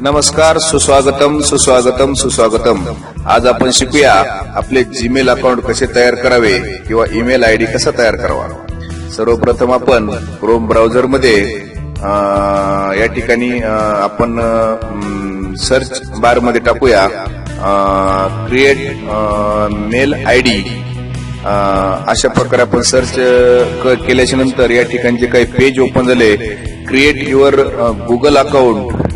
नमस्कार सुस्वागतम सुस्वागतम सुस्वागतम. आज आपण शिकूया आपले जीमेल अकाउंट कसे तयार करावे किंवा ईमेल आय डी कसा तयार करावा. सर्वप्रथम आपण क्रोम ब्राउझरमध्ये या ठिकाणी आपण सर्च बारमध्ये टाकूया. क्रिएट मेल आय डी अशा प्रकारे आपण सर्च केल्याच्यानंतर या ठिकाणी जे काही पेज ओपन झाले create your Google account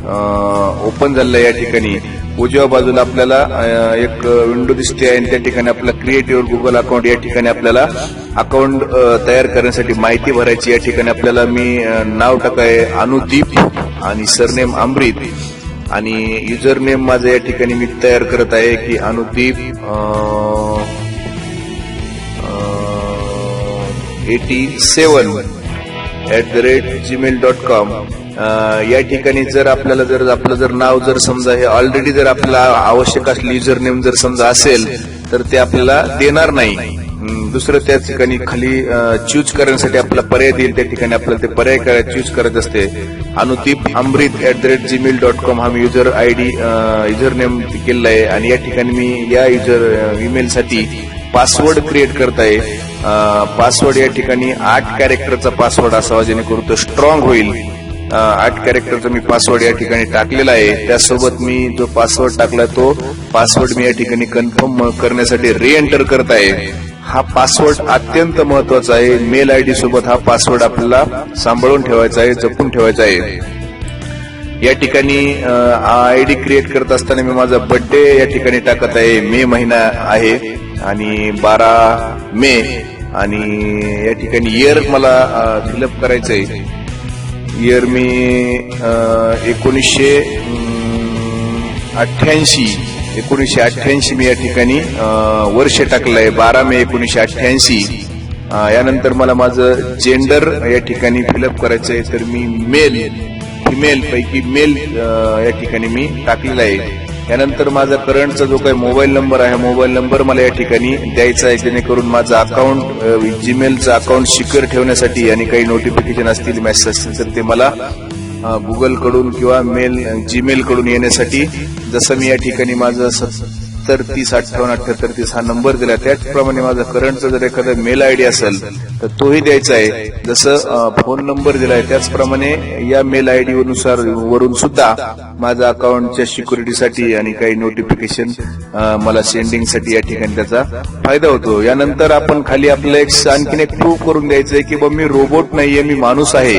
open झालेलं आहे या ठिकाणी. उजव्या बाजूला आपल्याला एक विंडो दिसते आणि त्या ठिकाणी आपला क्रिएट युअर गुगल अकाउंट या ठिकाणी आपल्याला अकाउंट तयार करण्यासाठी माहिती भरायची या ठिकाणी आपल्याला मी नाव टाकाय अनुदीप आणि सरनेम अमृत. आणि युजर नेम माझं या ठिकाणी मी तयार करत आहे की Anudeep eighty seven at the rate Gmail dot com या ठिकाणी जर आपल्याला जर आपलं जर नाव जर समजा हे ऑलरेडी जर आपल्याला आवश्यक असली युजर नेम जर समजा असेल तर ते आपल्याला देणार नाही. दुसरं त्या ठिकाणी खाली चूज करण्यासाठी आपला पर्याय देईल त्या ठिकाणी आपल्याला ते पर्याय करायला चूज करत असते. Anudeep Amrit at the rate Gmail dot com हा मी user I D user name केलेला आहे. आणि या ठिकाणी मी या युजर ईमेलसाठी पासवर्ड क्रिएट करत आहे पासवर्ड या ठिकाणी आठ कॅरेक्टरचा पासवर्ड असावा जेणेकरून तो स्ट्रॉंग होईल. आठ कॅरेक्टरचा मी पासवर्ड या ठिकाणी टाकलेला आहे. त्यासोबत मी जो पासवर्ड टाकला तो पासवर्ड मी या ठिकाणी कन्फर्म करण्यासाठी रिएंटर करत आहे. हा पासवर्ड अत्यंत महत्त्वाचा आहे. मेल आय डी सोबत हा पासवर्ड आपल्याला सांभाळून ठेवायचा आहे जपून ठेवायचा आहे. या ठिकाणी आय डी क्रिएट करत असताना मी माझा बर्थडे या ठिकाणी टाकत आहे. मे महिना आहे आणि बारा मे आणि या ठिकाणी इयर मला फिलअप करायचं आहे इयर मी एकोणीसशे अठ्ठ्याऐंशी एकोणीसशे अठ्ठ्याऐंशी मी या ठिकाणी वर्ष टाकलं आहे बारा मे एकोणीसशे अठ्ठ्याऐंशी. यानंतर मला माझं जेंडर या ठिकाणी फिलअप करायचं आहे तर मी मेल फिमेल पैकी मेल या ठिकाणी मी टाकलेला आहे. यानंतर माझा करंटचा जो काही मोबाईल नंबर आहे मोबाईल नंबर मला या ठिकाणी द्यायचा आहे. जेणेकरून माझं अकाउंट जीमेलचं अकाउंट सिक्युअर ठेवण्यासाठी आणि काही नोटिफिकेशन असतील मेसेज असतील तर ते मला गुगलकडून किंवा मेल जीमेल कडून येण्यासाठी जसं मी या ठिकाणी माझं तर तीस अठ्ठावन्न अठ्याहत्तर तीस हा नंबर दिला. त्याचप्रमाणे माझा करंटचा जर एखादा मेल आयडी असेल तर तोही द्यायचा आहे. जसं फोन नंबर दिलाय त्याचप्रमाणे या मेल आयडी नुसार वरून सुद्धा माझ्या अकाउंटच्या सिक्युरिटीसाठी आणि काही नोटिफिकेशन मला सेंडिंगसाठी या ठिकाणी त्याचा फायदा होतो. यानंतर आपण खाली आपल्याला एक आणखीन एक प्रूव्ह करून द्यायचं आहे की बा मी रोबोट नाहीये मी माणूस आहे.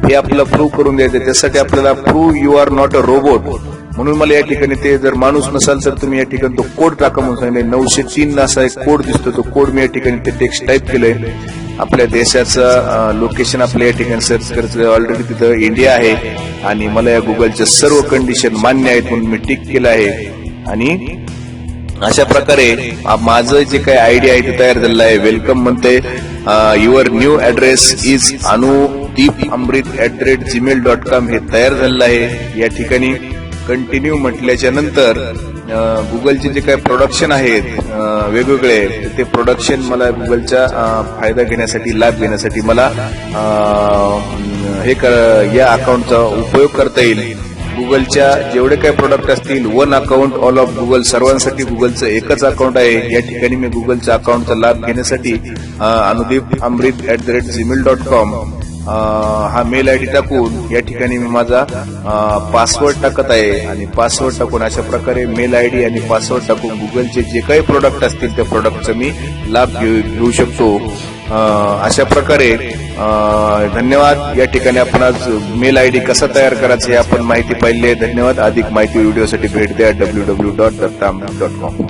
हे आपल्याला प्रूव्ह करून द्यायचं त्यासाठी आपल्याला prove you are not a robot म्हणून मला या ठिकाणी ते जर माणूस नसाल तर तुम्ही या ठिकाणी तो कोड टाका म्हणून सांगितले. नऊशे तीन असा एक कोड दिसतो. तो कोड मी या ठिकाणी ते टेक्स्ट टाईप केलंय. आपल्या देशाचं लोकेशन आपल्या या ठिकाणी सर्च करायचं ऑलरेडी तिथं इंडिया आहे. आणि मला या गुगलच्या सर्व कंडिशन मान्य आहेत म्हणून मी टिक केलं आहे. आणि अशा प्रकारे माझं जे काही आयडिया आहे ते तयार झालेलं आहे. वेलकम म्हणते your new address is Anudeep Amrit at the rate Gmail dot com हे तयार झालेलं आहे. या ठिकाणी कंटिन्यू म्हटल्याच्या नंतर गुगलचे जे काही प्रोडक्शन आहेत वेगवेगळे ते प्रोडक्शन मला गुगलचा फायदा घेण्यासाठी लाभ घेण्यासाठी मला हे कर- या अकाउंटचा उपयोग करता येईल. गुगलच्या जेवढे काही प्रोडक्ट असतील one account all of Google सर्वांसाठी गुगलचं एकच अकाउंट आहे. या ठिकाणी मी गुगलच्या अकाउंटचा लाभ घेण्यासाठी Anudeep Amrit at the rate Gmail dot com हा मेल आय डी टाकून या ठिकाणी मी माझा पासवर्ड टाकत आहे आणि पासवर्ड टाकून अशा प्रकारे मेल आय डी आणि पासवर्ड टाकून गुगलचे जे काही प्रोडक्ट असतील त्या प्रोडक्टचा मी लाभ घेऊ घेऊ शकतो. अशा प्रकारे धन्यवाद. या ठिकाणी आपण आज मेल आय डी कसा तयार करायचा हे आपण माहिती पाहिली आहे. धन्यवाद. अधिक माहिती व्हिडिओसाठी भेट द्या. W W dot Datta dot com